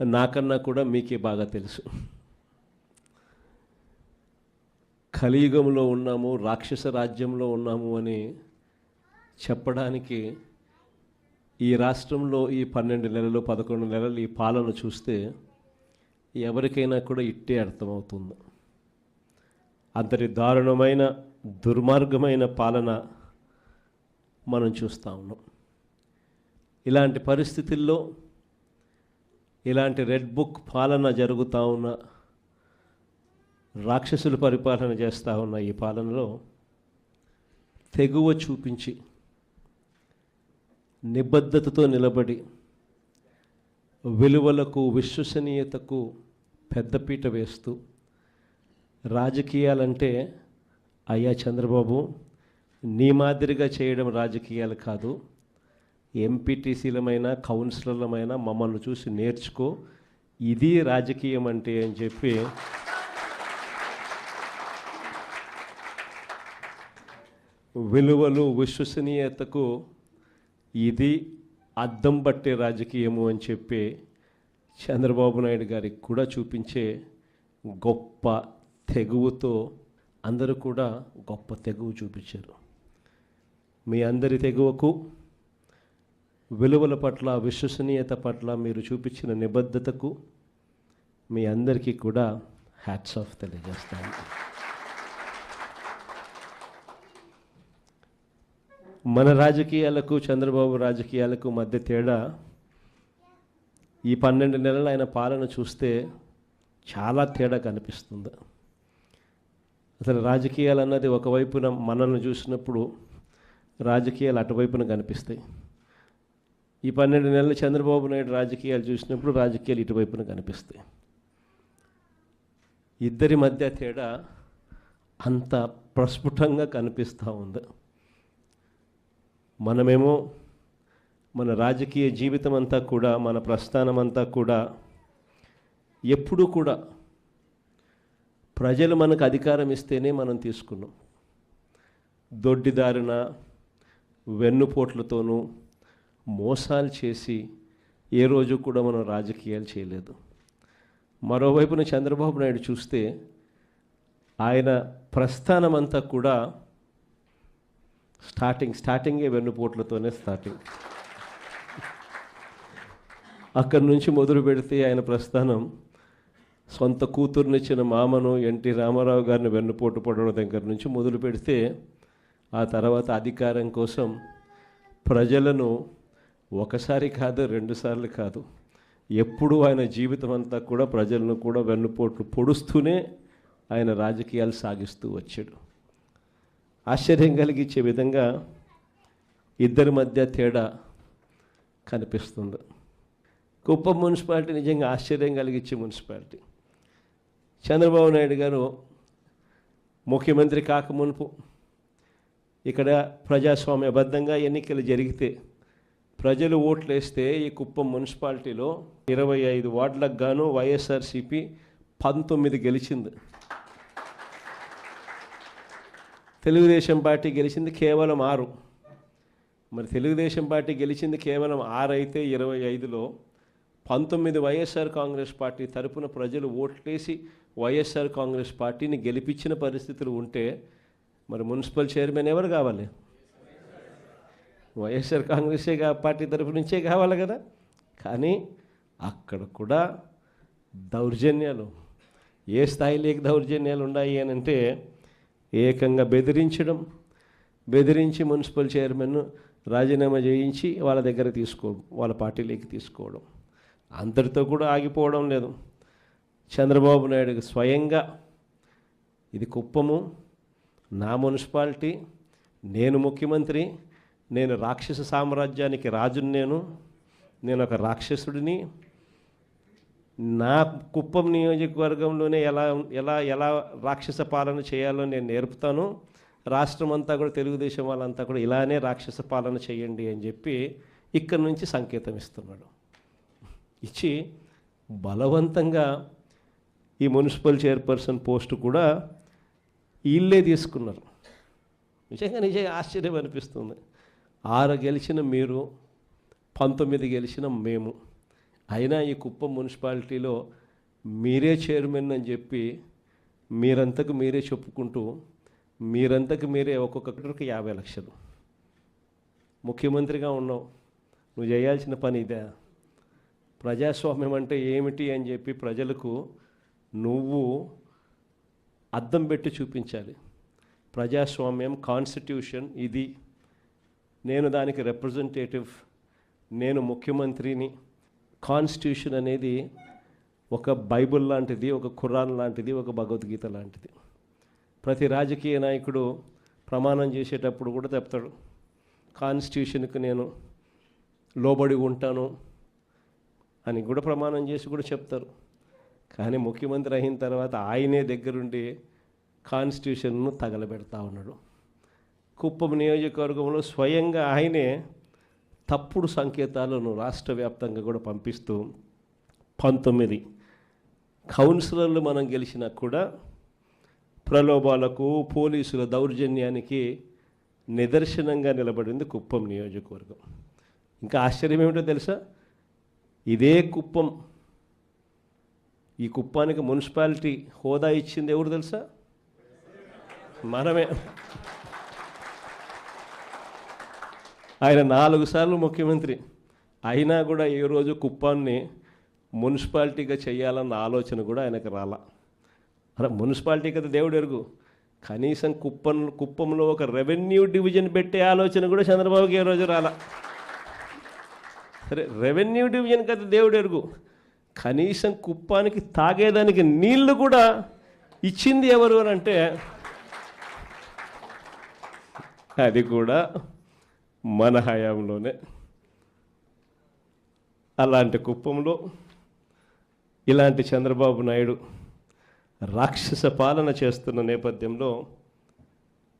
నాకన్నా కూడా మీకే బాగా తెలుసు. కలియుగంలో ఉన్నాము రాక్షస రాజ్యంలో ఉన్నాము అని చెప్పడానికి ఈ రాష్ట్రంలో ఈ పన్నెండు నెలలు పదకొండు నెలలు ఈ పాలన చూస్తే ఎవరికైనా కూడా ఇట్టే అర్థమవుతుంది. అంతటి దారుణమైన దుర్మార్గమైన పాలన మనం చూస్తూ ఉన్నాం. ఇలాంటి పరిస్థితుల్లో ఇలాంటి రెడ్ బుక్ పాలన జరుగుతూ ఉన్న రాక్షసులు పరిపాలన చేస్తూ ఉన్న ఈ పాలనలో తెగువ చూపించి నిబద్ధతతో నిలబడి విలువలకు విశ్వసనీయతకు పెద్దపీట వేస్తూ రాజకీయాలంటే అయ్యా చంద్రబాబు నీ మాదిరిగా చేయడం రాజకీయాలు కాదు. ఎంపీటీసీలమైన కౌన్సిలర్లమైన మమ్మల్ని చూసి నేర్చుకో. ఇది రాజకీయం అంటే అని చెప్పి విలువలు విశ్వసనీయతకు ఇది అద్దం పట్టే రాజకీయము అని చెప్పి చంద్రబాబు నాయుడు గారికి కూడా చూపించే గొప్ప తెగువతో అందరూ కూడా గొప్ప తెగువ చూపించారు. మీ అందరి తెగువకు విలువల పట్ల విశ్వసనీయత పట్ల మీరు చూపించిన నిబద్ధతకు మీ అందరికీ కూడా హ్యాట్స్ ఆఫ్ తెలియజేస్తాను. మన రాజకీయాలకు చంద్రబాబు రాజకీయాలకు మధ్య తేడా ఈ పన్నెండు నెలలు ఆయన పాలన చూస్తే చాలా తేడా కనిపిస్తుంది. అసలు రాజకీయాలు అన్నది ఒకవైపున మనల్ని చూసినప్పుడు రాజకీయాలు అటువైపున కనిపిస్తాయి. ఈ పన్నెండు నెలలు చంద్రబాబు నాయుడు రాజకీయాలు చూసినప్పుడు రాజకీయాలు ఇటువైపున కనిపిస్తాయి. ఇద్దరి మధ్య తేడా అంత ప్రస్ఫుటంగా కనిపిస్తూ ఉంది. మనమేమో మన రాజకీయ జీవితం అంతా కూడా మన ప్రస్థానం అంతా కూడా ఎప్పుడూ కూడా ప్రజలు మనకు అధికారం ఇస్తేనే మనం తీసుకున్నాం. దొడ్డిదారిన వెన్నుపోట్లతోనూ మోసాలు చేసి ఏ రోజు కూడా మనం రాజకీయాలు చేయలేదు. మరోవైపున చంద్రబాబు నాయుడు చూస్తే ఆయన ప్రస్థానం అంతా కూడా స్టార్టింగ్ స్టార్టింగే వెన్నుపోట్లతోనే స్టార్టింగ్. అక్కడి నుంచి మొదలు పెడితే ఆయన ప్రస్థానం సొంత కూతుర్నిచ్చిన మామను ఎన్టీ రామారావు గారిని వెన్నుపోటు పడడం దగ్గర నుంచి మొదలు పెడితే ఆ తర్వాత అధికారం కోసం ప్రజలను ఒకసారి కాదు రెండుసార్లు కాదు. ఎప్పుడు ఆయన జీవితం అంతా కూడా ప్రజలను కూడా వెన్నుపోట్లు పొడుస్తూనే ఆయన రాజకీయాలు సాగిస్తూ వచ్చాడు. ఆశ్చర్యం కలిగించే విధంగా ఇద్దరి మధ్య తేడా కనిపిస్తుంది. కుప్పం మున్సిపాలిటీ నిజంగా ఆశ్చర్యం కలిగించే మున్సిపాలిటీ. చంద్రబాబు నాయుడు గారు ముఖ్యమంత్రి కాకమునుపు ఇక్కడ ప్రజాస్వామ్యబద్ధంగా ఎన్నికలు జరిగితే ప్రజలు ఓట్లేస్తే ఈ కుప్పం మున్సిపాలిటీలో ఇరవై ఐదు వార్డులకు గాను వైఎస్ఆర్సిపి పంతొమ్మిది గెలిచింది. తెలుగుదేశం పార్టీ గెలిచింది కేవలం ఆరు. మరి తెలుగుదేశం పార్టీ గెలిచింది కేవలం ఆరు అయితే ఇరవై ఐదులో పంతొమ్మిది వైఎస్ఆర్ కాంగ్రెస్ పార్టీ తరపున ప్రజలు ఓట్లేసి వైఎస్ఆర్ కాంగ్రెస్ పార్టీని గెలిపించిన పరిస్థితులు ఉంటే మరి మున్సిపల్ చైర్మన్ ఎవరు కావాలి? వైఎస్ఆర్ కాంగ్రెసే కా- పార్టీ తరఫు నుంచే కావాలి కదా. కానీ అక్కడ కూడా దౌర్జన్యాలు. ఏ స్థాయిలోకి దౌర్జన్యాలు ఉన్నాయి అని అంటే ఏకంగా బెదిరించడం బెదిరించి మున్సిపల్ చైర్మన్ రాజీనామా చేయించి వాళ్ళ దగ్గర తీసుకో వాళ్ళ పార్టీలోకి తీసుకోవడం. అంతటితో కూడా ఆగిపోవడం లేదు. చంద్రబాబు నాయుడు స్వయంగా ఇది కుప్పము. నా మున్సిపాలిటీ నేను ముఖ్యమంత్రి నేను రాక్షస సామ్రాజ్యానికి రాజుని నేను నేను ఒక రాక్షసుడిని. నా కుప్పం నియోజకవర్గంలోనే ఎలా ఎలా ఎలా రాక్షస పాలన చేయాలో నేను నేర్పుతాను. రాష్ట్రం అంతా కూడా తెలుగుదేశం వాళ్ళంతా కూడా ఇలానే రాక్షస పాలన చేయండి అని చెప్పి ఇక్కడి నుంచి సంకేతం ఇస్తున్నాడు. ఇచ్చి బలవంతంగా ఈ మున్సిపల్ చైర్పర్సన్ పోస్టు కూడా వీళ్ళే తీసుకున్నారు. నిజంగా నిజంగా ఆశ్చర్యం అనిపిస్తుంది. ఆరు గెలిచిన మీరు పంతొమ్మిది గెలిచిన మేము. అయినా ఈ కుప్పం మున్సిపాలిటీలో మీరే చైర్మన్ అని చెప్పి మీరంతకు మీరే చెప్పుకుంటూ మీరంతకు మీరే ఒక్కొక్కరికి యాభై లక్షలు. ముఖ్యమంత్రిగా ఉన్నావు. నువ్వు చేయాల్సిన పని ఇదే. ప్రజాస్వామ్యం అంటే ఏమిటి అని చెప్పి ప్రజలకు నువ్వు అద్దం పెట్టి చూపించాలి. ప్రజాస్వామ్యం కాన్స్టిట్యూషన్ ఇది. నేను దానికి రిప్రజెంటేటివ్ నేను ముఖ్యమంత్రిని. కాన్స్టిట్యూషన్ అనేది ఒక బైబిల్ లాంటిది ఒక ఖురాన్ లాంటిది ఒక భగవద్గీత లాంటిది. ప్రతి రాజకీయ నాయకుడు ప్రమాణం చేసేటప్పుడు కూడా చెప్తాడు కాన్స్టిట్యూషన్కి నేను లోబడి ఉంటాను అని కూడా ప్రమాణం చేసి కూడా చెప్తారు. కానీ ముఖ్యమంత్రి అయిన తర్వాత ఆయనే దగ్గరుండి కాన్స్టిట్యూషన్ను తగలబెడతా ఉన్నాడు. కుప్పం నియోజకవర్గంలో స్వయంగా ఆయనే తప్పుడు సంకేతాలను రాష్ట్ర వ్యాప్తంగా కూడా పంపిస్తూ పంతొమ్మిది కౌన్సిలర్లు మనం గెలిచినా కూడా ప్రలోభాలకు పోలీసుల దౌర్జన్యానికి నిదర్శనంగా నిలబడింది కుప్పం నియోజకవర్గం. ఇంకా ఆశ్చర్యం ఏమిటో తెలుసా? ఇదే కుప్పం. ఈ కుప్పానికి మున్సిపాలిటీ హోదా ఇచ్చింది ఎవరు తెలుసా? మనమే. ఆయన నాలుగు సార్లు ముఖ్యమంత్రి. అయినా కూడా ఏ రోజు కుప్పాన్ని మున్సిపాలిటీగా చేయాలన్న ఆలోచన కూడా ఆయనకు రాలా. అలా మున్సిపాలిటీ కదా దేవుడు ఎరుగు. కనీసం కుప్పం కుప్పంలో ఒక రెవెన్యూ డివిజన్ పెట్టే ఆలోచన కూడా చంద్రబాబుకి ఏ రోజు రాలా. సరే రెవెన్యూ డివిజన్ కదా దేవుడు ఎరుగు. కనీసం కుప్పానికి తాగేదానికి నీళ్ళు కూడా ఇచ్చింది ఎవరు అని అంటే అది కూడా మన హయాంలోనే. అలాంటి కుప్పంలో ఇలాంటి చంద్రబాబు నాయుడు రాక్షస పాలన చేస్తున్న నేపథ్యంలో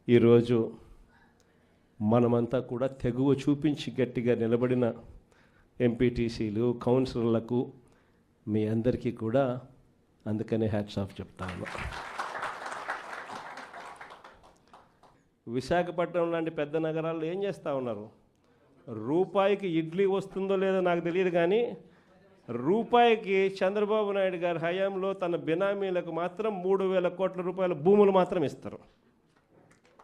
ఈరోజు మనమంతా కూడా తెగువ చూపించి గట్టిగా నిలబడిన ఎంపీటీసీలు కౌన్సిలర్లకు మీ అందరికీ కూడా అందుకనే హ్యాట్స్ ఆఫ్ చెప్తాను. విశాఖపట్నం లాంటి పెద్ద నగరాల్లో ఏం చేస్తూ ఉన్నారు? రూపాయికి ఇడ్లీ వస్తుందో లేదో నాకు తెలియదు కానీ రూపాయికి చంద్రబాబు నాయుడు గారి హయాంలో తన బినామీలకు మాత్రం మూడు వేల కోట్ల రూపాయల భూములు మాత్రం ఇస్తారు.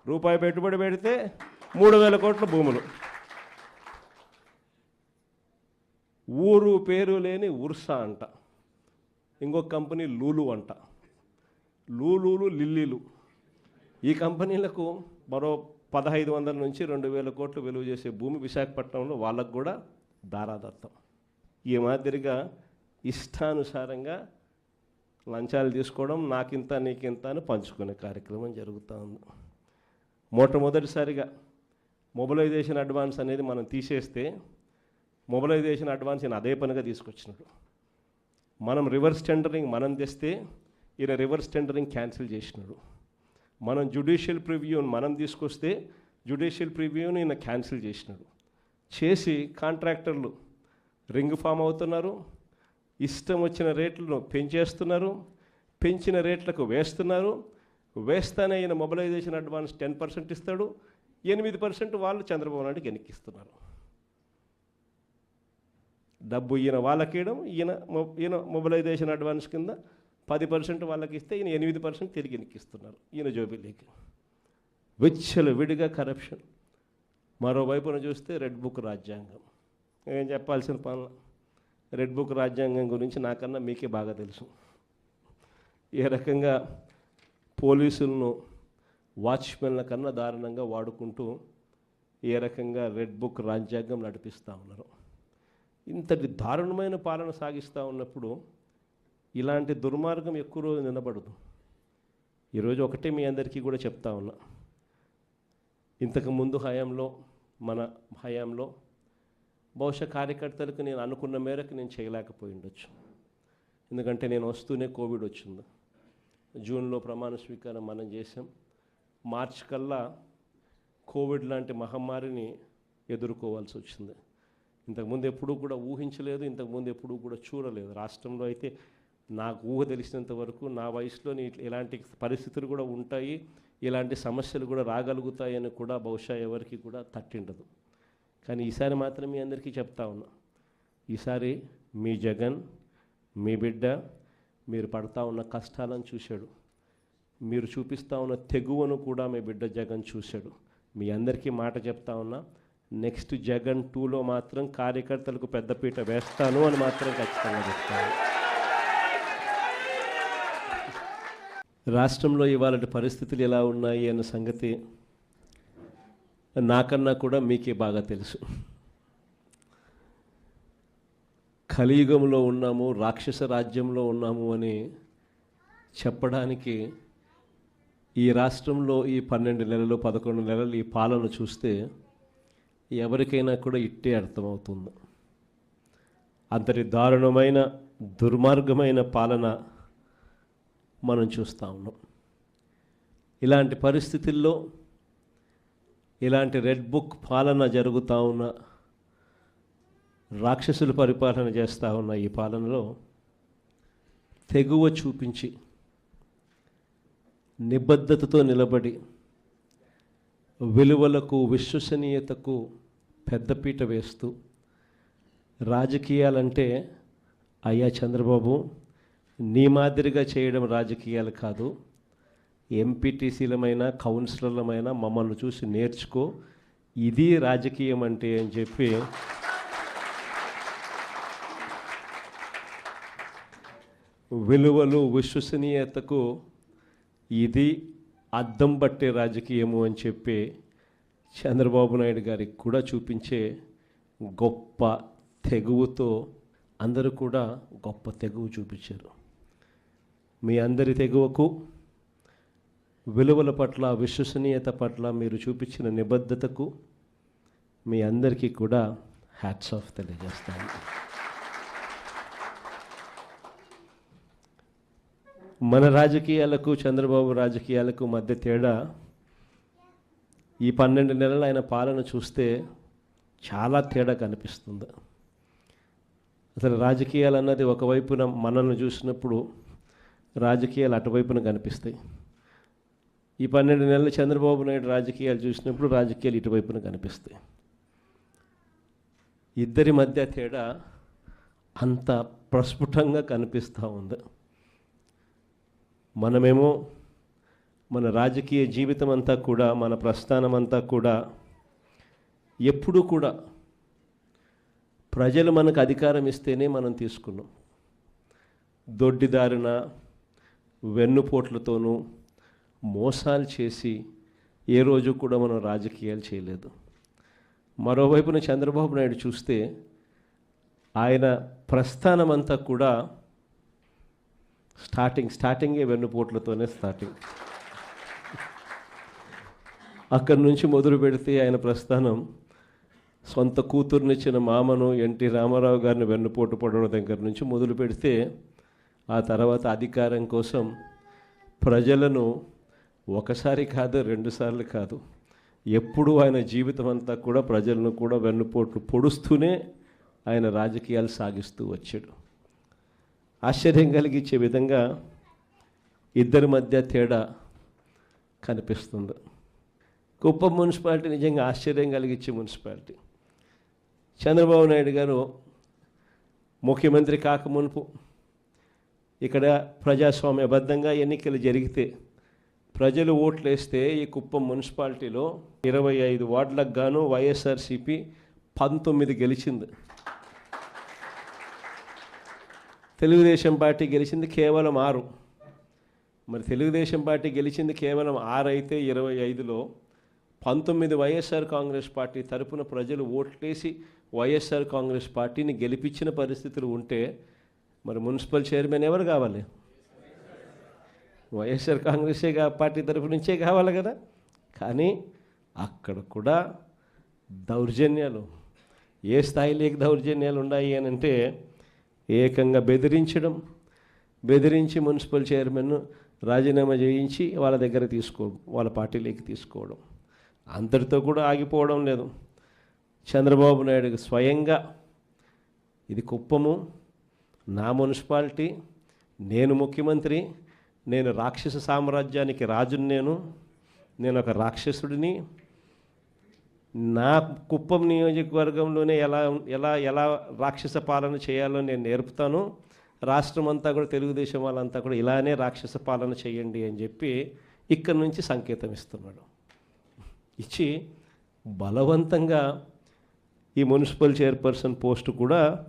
రూపాయి పెట్టుబడి పెడితే మూడు వేల కోట్ల భూములు. ఊరు పేరు లేని ఉర్సా అంట. ఇంకొక కంపెనీ లూలు అంట. లూలూలు లిల్లీలు. ఈ కంపెనీలకు మరో పదహైదు వందల నుంచి రెండు వేల కోట్లు విలువ చేసే భూమి విశాఖపట్నంలో వాళ్ళకు కూడా దారాదత్తం. ఈ మాదిరిగా ఇష్టానుసారంగా లంచాలు తీసుకోవడం నాకింత నీకింత అని పంచుకునే కార్యక్రమం జరుగుతూ ఉంది. మొట్టమొదటిసారిగా మొబిలైజేషన్ అడ్వాన్స్ అనేది మనం తీసేస్తే మొబిలైజేషన్ అడ్వాన్స్ ఈయన అదే పనిగా తీసుకొచ్చినాడు. మనం రివర్స్ టెండరింగ్ మనం తెస్తే ఈయన రివర్స్ టెండరింగ్ క్యాన్సిల్ చేసినాడు. మనం జ్యుడిషియల్ ప్రివ్యూని మనం తీసుకొస్తే జ్యుడిషియల్ ప్రివ్యూని ఈయన క్యాన్సిల్ చేసినాడు. చేసి కాంట్రాక్టర్లు రింగ్ ఫామ్ అవుతున్నారు ఇష్టం వచ్చిన రేట్లను పెంచేస్తున్నారు పెంచిన రేట్లకు వేస్తున్నారు. వేస్తానే ఈయన మొబిలైజేషన్ అడ్వాన్స్ టెన్ పర్సెంట్ ఇస్తాడు ఎనిమిది పర్సెంట్ వాళ్ళు చంద్రబాబు నాయుడుకి ఎన్నికిస్తున్నారు డబ్బు ఈయన వాళ్ళకి ఇవ్వడం ఈయన ఈయన మొబిలైజేషన్ అడ్వాన్స్ కింద పది పర్సెంట్ వాళ్ళకి ఇస్తే ఈయన ఎనిమిది పర్సెంట్ తిరిగి ఇస్తున్నారు ఈయన జోబిలీకి విచ్చలు విడిగా కరప్షన్ మరోవైపున చూస్తే రెడ్ బుక్ రాజ్యాంగం. ఏం చెప్పాల్సిన పనుల రెడ్ బుక్ రాజ్యాంగం గురించి నాకన్నా మీకే బాగా తెలుసు. ఏ రకంగా పోలీసులను వాచ్మెన్ల కన్నా దారుణంగా వాడుకుంటూ ఏ రకంగా రెడ్ బుక్ రాజ్యాంగం నడిపిస్తూ ఉన్నారు. ఇంతటి దారుణమైన పాలన సాగిస్తూ ఉన్నప్పుడు ఇలాంటి దుర్మార్గం ఎక్కువ రోజు నిలబడదు. ఈరోజు ఒకటే మీ అందరికీ కూడా చెప్తా ఉన్నా. ఇంతకు ముందు హయాంలో మన హయాంలో బహుశా కార్యకర్తలకు నేను అనుకున్న మేరకు నేను చేయలేకపోయి ఉండొచ్చు. ఎందుకంటే నేను వస్తూనే కోవిడ్ వచ్చింది. జూన్లో ప్రమాణ స్వీకారం మనం చేసాం మార్చ్ కల్లా కోవిడ్ లాంటి మహమ్మారిని ఎదుర్కోవాల్సి వచ్చింది. ఇంతకుముందు ఎప్పుడూ కూడా ఊహించలేదు ఇంతకుముందు ఎప్పుడూ కూడా చూడలేదు. రాష్ట్రంలో అయితే నాకు ఊహ తెలిసినంత వరకు నా వయసులో ఇలాంటి పరిస్థితులు కూడా ఉంటాయి ఇలాంటి సమస్యలు కూడా రాగలుగుతాయని కూడా బహుశా ఎవరికి కూడా తట్టిండదు. కానీ ఈసారి మాత్రం మీ అందరికీ చెప్తా ఉన్నా ఈసారి మీ జగన్ మీ బిడ్డ మీరు పడతా ఉన్న కష్టాలను చూశాడు. మీరు చూపిస్తా ఉన్న తెగువను కూడా మీ బిడ్డ జగన్ చూశాడు. మీ అందరికీ మాట చెప్తా ఉన్నా నెక్స్ట్ జగన్ టూలో మాత్రం కార్యకర్తలకు పెద్దపీట వేస్తాను అని మాత్రం ఖచ్చితంగా చెప్తాను. రాష్ట్రంలో ఇవాళ పరిస్థితులు ఎలా ఉన్నాయి అన్న సంగతి నాకన్నా కూడా మీకే బాగా తెలుసు. కలియుగంలో ఉన్నాము రాక్షస రాజ్యంలో ఉన్నాము అని చెప్పడానికి ఈ రాష్ట్రంలో ఈ పన్నెండు నెలలు పదకొండు నెలలు ఈ పాలన చూస్తే ఎవరికైనా కూడా ఇట్టే అర్థమవుతుంది. అంతటి దారుణమైన దుర్మార్గమైన పాలన మనం చూస్తూ ఉన్నాం. ఇలాంటి పరిస్థితుల్లో ఇలాంటి రెడ్ బుక్ పాలన జరుగుతూ ఉన్న రాక్షసులు పరిపాలన చేస్తూ ఉన్న ఈ పాలనలో తెగువ చూపించి నిబద్ధతతో నిలబడి విలువలకు విశ్వసనీయతకు పెద్దపీట వేస్తూ రాజకీయాలంటే అయ్యా చంద్రబాబు నీ మాదిరిగా చేయడం రాజకీయాలు కాదు. ఎంపీటీసీలమైన కౌన్సిలర్లమైన మమ్మల్ని చూసి నేర్చుకో. ఇది రాజకీయం అంటే అని చెప్పి విలువలు విశ్వసనీయతకు ఇది అద్దం పట్టే రాజకీయము అని చెప్పి చంద్రబాబు నాయుడు గారికి కూడా చూపించే గొప్ప తెగువతో అందరూ కూడా గొప్ప తెగువ చూపించారు. మీ అందరి తెగువకు విలువల పట్ల విశ్వసనీయత పట్ల మీరు చూపించిన నిబద్ధతకు మీ అందరికీ కూడా హ్యాట్స్ ఆఫ్ తెలియజేస్తాను. మన రాజకీయాలకు చంద్రబాబు రాజకీయాలకు మధ్య తేడా ఈ పన్నెండు నెలలు ఆయన పాలన చూస్తే చాలా తేడా కనిపిస్తుంది. అసలు రాజకీయాలు అన్నది ఒకవైపున మనల్ని చూసినప్పుడు రాజకీయాలు అటువైపున కనిపిస్తాయి. ఈ పన్నెండు నెలలు చంద్రబాబు నాయుడు రాజకీయాలు చూసినప్పుడు రాజకీయాలు ఇటువైపున కనిపిస్తాయి. ఇద్దరి మధ్య తేడా అంత ప్రస్ఫుటంగా కనిపిస్తూ ఉంది. మనమేమో మన రాజకీయ జీవితం అంతా కూడా మన ప్రస్థానం అంతా కూడా ఎప్పుడూ కూడా ప్రజలు మనకు అధికారం ఇస్తేనే మనం తీసుకున్నాం. దొడ్డిదారిన వెన్నుపోట్లతోనూ మోసాలు చేసి ఏ రోజు కూడా మనం రాజకీయాలు చేయలేదు. మరోవైపున చంద్రబాబు నాయుడు చూస్తే ఆయన ప్రస్థానం అంతా కూడా స్టార్టింగ్ స్టార్టింగే వెన్నుపోట్లతోనే స్టార్టింగ్. అక్కడి నుంచి మొదలు పెడితే ఆయన ప్రస్థానం సొంత కూతుర్నిచ్చిన మామను ఎన్టీ రామారావు గారిని వెన్నుపోటు పడడం దగ్గర నుంచి మొదలు పెడితే ఆ తర్వాత అధికారం కోసం ప్రజలను ఒకసారి కాదు రెండుసార్లు కాదు. ఎప్పుడు ఆయన జీవితం అంతా కూడా ప్రజలను కూడా వెన్నుపోట్లు పొడుస్తూనే ఆయన రాజకీయాలు సాగిస్తూ వచ్చాడు. ఆశ్చర్యం కలిగించే విధంగా ఇద్దరి మధ్య తేడా కనిపిస్తుంది. కుప్పం మున్సిపాలిటీ నిజంగా ఆశ్చర్యం కలిగించే మున్సిపాలిటీ. చంద్రబాబు నాయుడు గారు ముఖ్యమంత్రి కాకమునుపు ఇక్కడ ప్రజాస్వామ్యబద్ధంగా ఎన్నికలు జరిగితే ప్రజలు ఓట్లేస్తే ఈ కుప్పం మున్సిపాలిటీలో ఇరవై ఐదు వార్డులకు గాను వైఎస్ఆర్సిపి పంతొమ్మిది గెలిచింది. తెలుగుదేశం పార్టీ గెలిచింది కేవలం ఆరు. మరి తెలుగుదేశం పార్టీ గెలిచింది కేవలం ఆరు అయితే ఇరవై ఐదులో పంతొమ్మిది వైఎస్ఆర్ కాంగ్రెస్ పార్టీ తరపున ప్రజలు ఓట్లేసి వైఎస్ఆర్ కాంగ్రెస్ పార్టీని గెలిపించిన పరిస్థితులు ఉంటే మరి మున్సిపల్ చైర్మన్ ఎవరు కావాలి? వైఎస్ఆర్ కాంగ్రెసే కా- పార్టీ తరఫు నుంచే కావాలి కదా? కానీ అక్కడ కూడా దౌర్జన్యాలు. ఏ స్థాయిలోకి దౌర్జన్యాలు ఉన్నాయి అని అంటే ఏకంగా బెదిరించడం బెదిరించి మున్సిపల్ చైర్మన్ రాజీనామా చేయించి వాళ్ళ దగ్గర తీసుకో వాళ్ళ పార్టీలోకి తీసుకోవడం. అంతటితో కూడా ఆగిపోవడం లేదు. చంద్రబాబు నాయుడు స్వయంగా ఇది కుప్పము. నా మున్సిపాలిటీ నేను ముఖ్యమంత్రి నేను రాక్షస సామ్రాజ్యానికి రాజుని నేను నేను ఒక రాక్షసుడిని. నా కుప్పం నియోజకవర్గంలోనే ఎలా ఎలా ఎలా రాక్షస పాలన చేయాలో నేను నేర్పుతాను. రాష్ట్రం అంతా కూడా తెలుగుదేశం వాళ్ళంతా కూడా ఇలానే రాక్షస పాలన చేయండి అని చెప్పి ఇక్కడి నుంచి సంకేతం ఇస్తున్నాడు. ఇచ్చి బలవంతంగా ఈ మున్సిపల్ చైర్పర్సన్ పోస్టు కూడా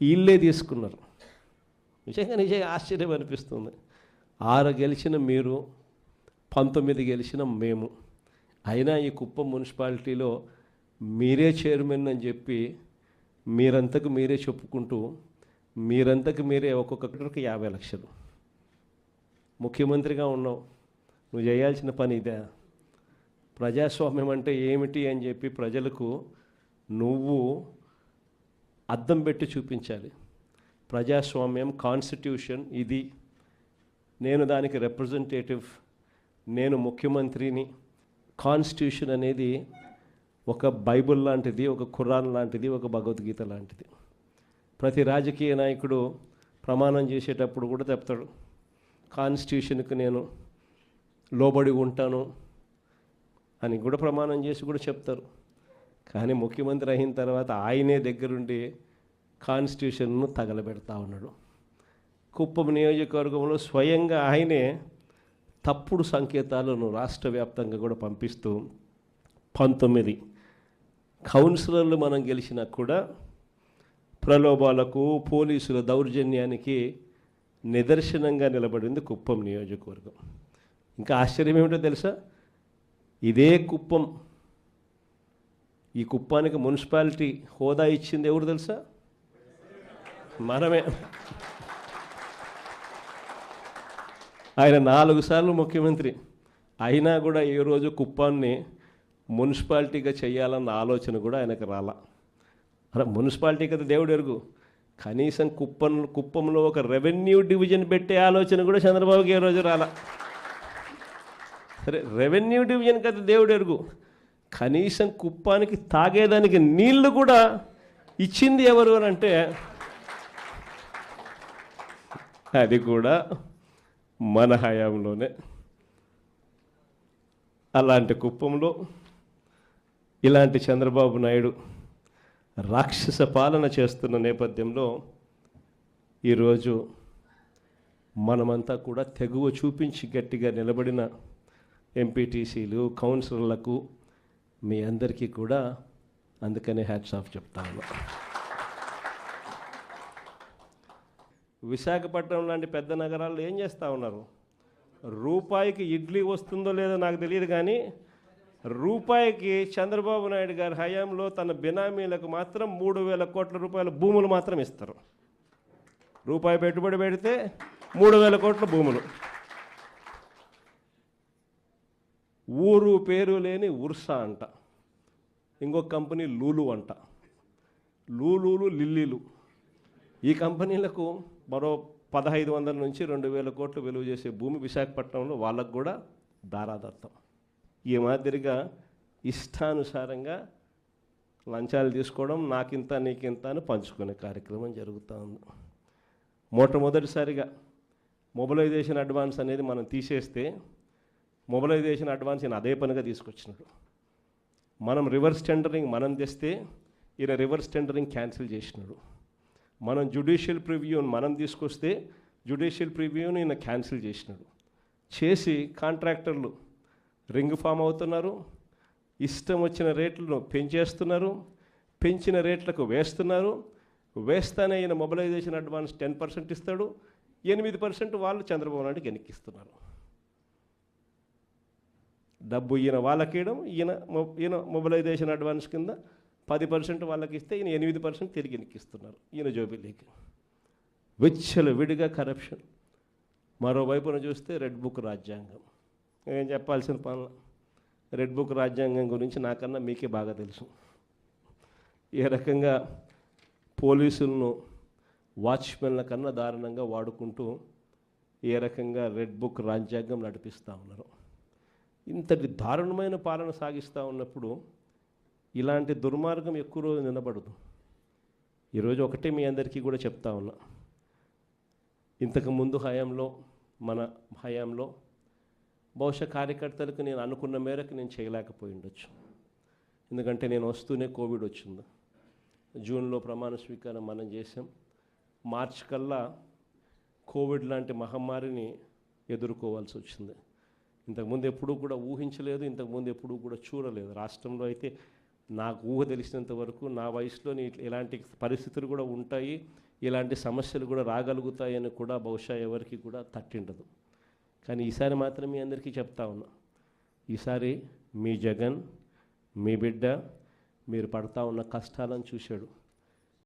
వీళ్ళే తీసుకున్నారు. నిజంగా నిజంగా ఆశ్చర్యం అనిపిస్తుంది. ఆరు గెలిచిన మీరు పంతొమ్మిది గెలిచిన మేము. అయినా ఈ కుప్పం మున్సిపాలిటీలో మీరే చైర్మన్ అని చెప్పి మీరంతకు మీరే చెప్పుకుంటూ మీరంతకు మీరే ఒక్కొక్కరికి యాభై లక్షలు. ముఖ్యమంత్రిగా ఉన్నావు. నువ్వు చేయాల్సిన పని ఇదే. ప్రజాస్వామ్యం అంటే ఏమిటి అని చెప్పి ప్రజలకు నువ్వు అద్దం పెట్టి చూపించాలి. ప్రజాస్వామ్యం కాన్స్టిట్యూషన్ ఇది నేను దానికి రిప్రజెంటేటివ్ నేను ముఖ్యమంత్రిని. కాన్స్టిట్యూషన్ అనేది ఒక బైబుల్ లాంటిది ఒక ఖురాన్ లాంటిది ఒక భగవద్గీత లాంటిది. ప్రతి రాజకీయ నాయకుడు ప్రమాణం చేసేటప్పుడు కూడా చెప్తాడు కాన్స్టిట్యూషన్కి నేను లోబడి ఉంటాను అని కూడా ప్రమాణం చేసి కూడా చెప్తారు. కానీ ముఖ్యమంత్రి అయిన తర్వాత ఆయనే దగ్గరుండి కాన్స్టిట్యూషన్ను తగలబెడతా ఉన్నాడు. కుప్పం నియోజకవర్గంలో స్వయంగా ఆయనే తప్పుడు సంకేతాలను రాష్ట్ర వ్యాప్తంగా కూడా పంపిస్తూ పంతొమ్మిది కౌన్సిలర్లు మనం గెలిచినా కూడా ప్రలోభాలకు పోలీసుల దౌర్జన్యానికి నిదర్శనంగా నిలబడింది కుప్పం నియోజకవర్గం. ఇంకా ఆశ్చర్యం ఏమిటో తెలుసా? ఇదే కుప్పం ఈ కుప్పానికి మున్సిపాలిటీ హోదా ఇచ్చింది ఎవరు తెలుసా? మనమే. ఆయన నాలుగు సార్లు ముఖ్యమంత్రి. అయినా కూడా ఏ రోజు కుప్పాన్ని మున్సిపాలిటీగా చేయాలన్న ఆలోచన కూడా ఆయనకు రాలా. అలా మున్సిపాలిటీ కదా దేవుడు ఎరుగు. కనీసం కుప్పం కుప్పంలో ఒక రెవెన్యూ డివిజన్ పెట్టే ఆలోచన కూడా చంద్రబాబుకి ఏ రోజు రాలా. సరే రెవెన్యూ డివిజన్ కదా దేవుడు ఎరుగు. కనీసం కుప్పానికి తాగేదానికి నీళ్ళు కూడా ఇచ్చింది ఎవరు అని అంటే అది కూడా మన హయాంలోనే. అలాంటి కుప్పంలో ఇలాంటి చంద్రబాబు నాయుడు రాక్షస పాలన చేస్తున్న నేపథ్యంలో ఈరోజు మనమంతా కూడా తెగువ చూపించి గట్టిగా నిలబడిన ఎంపీటీసీలు కౌన్సిలర్లకు మీ అందరికీ కూడా అందుకనే హ్యాట్స్ ఆఫ్ చెప్తాను విశాఖపట్నం లాంటి పెద్ద నగరాల్లో ఏం చేస్తూ ఉన్నారు? రూపాయికి ఇడ్లీ వస్తుందో లేదో నాకు తెలియదు కానీ రూపాయికి చంద్రబాబు నాయుడు గారి హయాంలో తన బినామీలకు మాత్రం మూడు వేల కోట్ల రూపాయల భూములు మాత్రం ఇస్తారు. రూపాయి పెట్టుబడి పెడితే మూడు వేల కోట్ల భూములు. ఊరు పేరు లేని ఉర్సా అంట. ఇంకొక కంపెనీ లూలు అంట. లూలూలు లిల్లీలు. ఈ కంపెనీలకు మరో పదహైదు వందల నుంచి రెండు వేల కోట్లు విలువ చేసే భూమి విశాఖపట్నంలో వాళ్ళకు కూడా దారాదత్తం. ఈ మాదిరిగా ఇష్టానుసారంగా లంచాలు తీసుకోవడం నాకింత నీకింత అని పంచుకునే కార్యక్రమం జరుగుతూ ఉంది. మొట్టమొదటిసారిగా మొబిలైజేషన్ అడ్వాన్స్ అనేది మనం తీసేస్తే మొబలైజేషన్ అడ్వాన్స్ ఈయన అదే పనిగా తీసుకొచ్చినాడు. మనం రివర్స్ టెండరింగ్ మనం తెస్తే ఈయన రివర్స్ టెండరింగ్ క్యాన్సిల్ చేసినాడు. మనం జుడిషియల్ ప్రివ్యూని మనం తీసుకొస్తే జుడిషియల్ ప్రివ్యూని ఈయన క్యాన్సిల్ చేసినాడు. చేసి కాంట్రాక్టర్లు రింగ్ ఫామ్ అవుతున్నారు ఇష్టం వచ్చిన రేట్లను పెంచేస్తున్నారు పెంచిన రేట్లకు వేస్తున్నారు. వేస్తానే ఈయన మొబిలైజేషన్ అడ్వాన్స్ టెన్ పర్సెంట్ ఇస్తాడు ఎనిమిది పర్సెంట్ వాళ్ళు చంద్రబాబు నాయుడు వెనక్కిస్తున్నారు డబ్బు ఈయన వాళ్ళకి ఇవ్వడం ఈయన మొ- ఈయన మొబిలైజేషన్ అడ్వాన్స్ కింద పది పర్సెంట్ వాళ్ళకి ఇస్తే ఈయన ఎనిమిది పర్సెంట్ తిరిగి ఇస్తున్నారు ఈయన జోబిలీకి వెచ్చలు విడిగా కరప్షన్. మరోవైపున చూస్తే రెడ్ బుక్ రాజ్యాంగం. ఏం చెప్పాల్సిన పనుల రెడ్ బుక్ రాజ్యాంగం గురించి నాకన్నా మీకే బాగా తెలుసు. ఏ రకంగా పోలీసులను వాచ్మెన్ల కన్నా దారుణంగా వాడుకుంటూ ఏ రకంగా రెడ్ బుక్ రాజ్యాంగం నడిపిస్తూ ఉన్నారు. ఇంతటి దారుణమైన పాలన సాగిస్తూ ఉన్నప్పుడు ఇలాంటి దుర్మార్గం ఎక్కువ రోజు నిలబడదు. ఈరోజు ఒకటే మీ అందరికీ కూడా చెప్తా ఉన్నా. ఇంతకు ముందు హయాంలో మన హయాంలో బహుశా కార్యకర్తలకు నేను అనుకున్న మేరకు నేను చేయలేకపోయి ఉండొచ్చు. ఎందుకంటే నేను వస్తూనే కోవిడ్ వచ్చింది. జూన్లో ప్రమాణ స్వీకారం మనం చేసాం మార్చ్ కల్లా కోవిడ్ లాంటి మహమ్మారిని ఎదుర్కోవాల్సి వచ్చింది. ఇంతకుముందు ఎప్పుడూ కూడా ఊహించలేదు ఇంతకుముందు ఎప్పుడూ కూడా చూడలేదు. రాష్ట్రంలో అయితే నాకు ఊహ తెలిసినంత వరకు నా వయసులోని ఇలాంటి పరిస్థితులు కూడా ఉంటాయి ఇలాంటి సమస్యలు కూడా రాగలుగుతాయని కూడా బహుశా ఎవరికి కూడా తట్టిండదు. కానీ ఈసారి మాత్రం మీ అందరికీ చెప్తా ఉన్నా ఈసారి మీ జగన్ మీ బిడ్డ మీరు పడతా ఉన్న కష్టాలను చూశాడు.